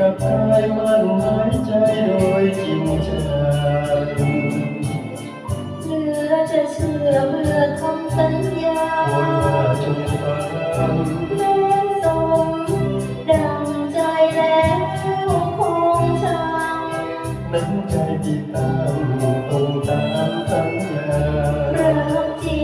กับกายมันหายใจโดยจริงจังเหลือจะเชื่อเพื่อคำสัญญาคนว่าจงฟังแม้สมดังใจแล้วคงช่างน้ำใจที่ตั้งตรงตามสัญญารักจริง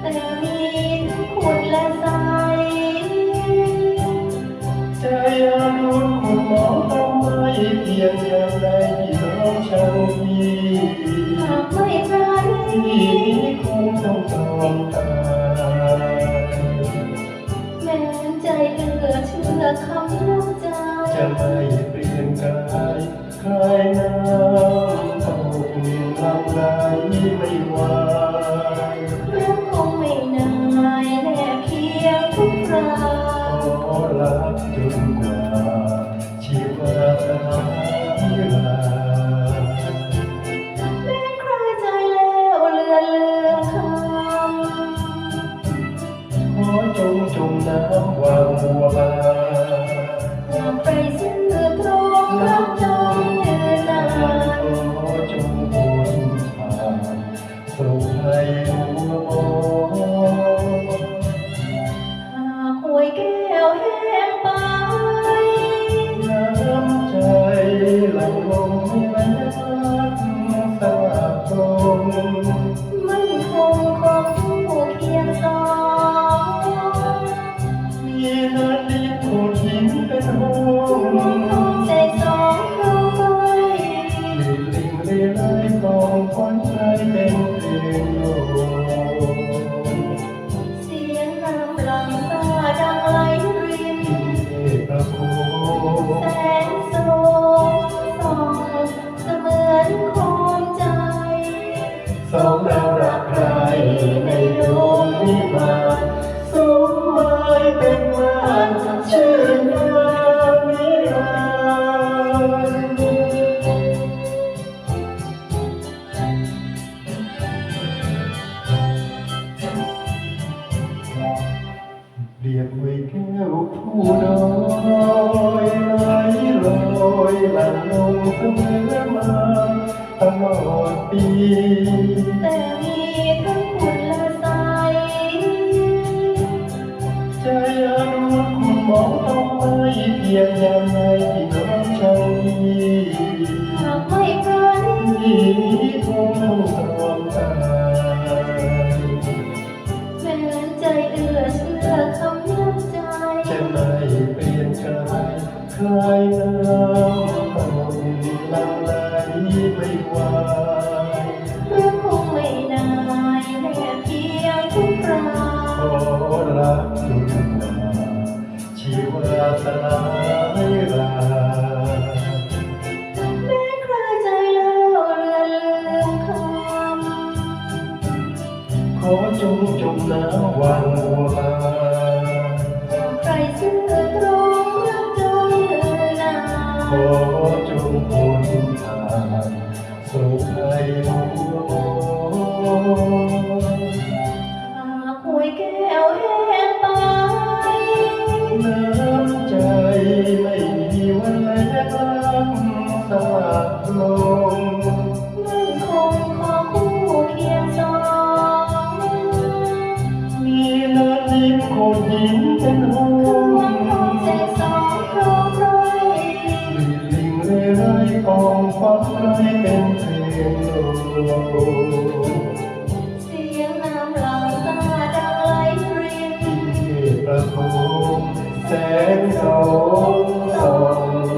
แต่มีทั้งคุณและใส ใจอารุณคุณหมอทำไมเพียงอย่างใดที่น้องช่างมีหากไม่ปราณีที่นี้คงต้องตอมตายแม้ใจเหลือเชื่อคำน้ำใจจะไม่เปลี่ยนกายคล จนกว่าชีวาสนาลาแม้ใครใจแล้วเลือนลืมคขอจงจมน้ำวางบัวบาำหาไปซื่อตรงรักจงยืนนานขอจงบนผ่านส่งให้หัวมองหากหวยแก้วแห้ง ล สองเรารักใครในโลกวิมานสมหมายเป็นมานชื่อนามนิรันดร์เรียกไว้แก้วผู้น้อยไหลลอยหลั่งลงเสมอมา ลอดปี แต่มีทั้งคุณและใส ใจอารุณคุณมอต้องไม่เพียงอย่างไรที่น้องช่างมีหากไม่ปราณีที่นี้คงต้อง ล้วเลือนลืมคขอจงจมน้ำวางบัวา ขอจงพ้นผ่านสู่ใครหัวมองหากหวยแก้วแห้งไป น้ำใจไม่มีวันแลกรักสลับลงมันคงขอคู่เคียงสอง มีนาทีโขดหินเป็นห้องคว เสียงน้ำหลังซาดังไหลรินที่ประโคแสง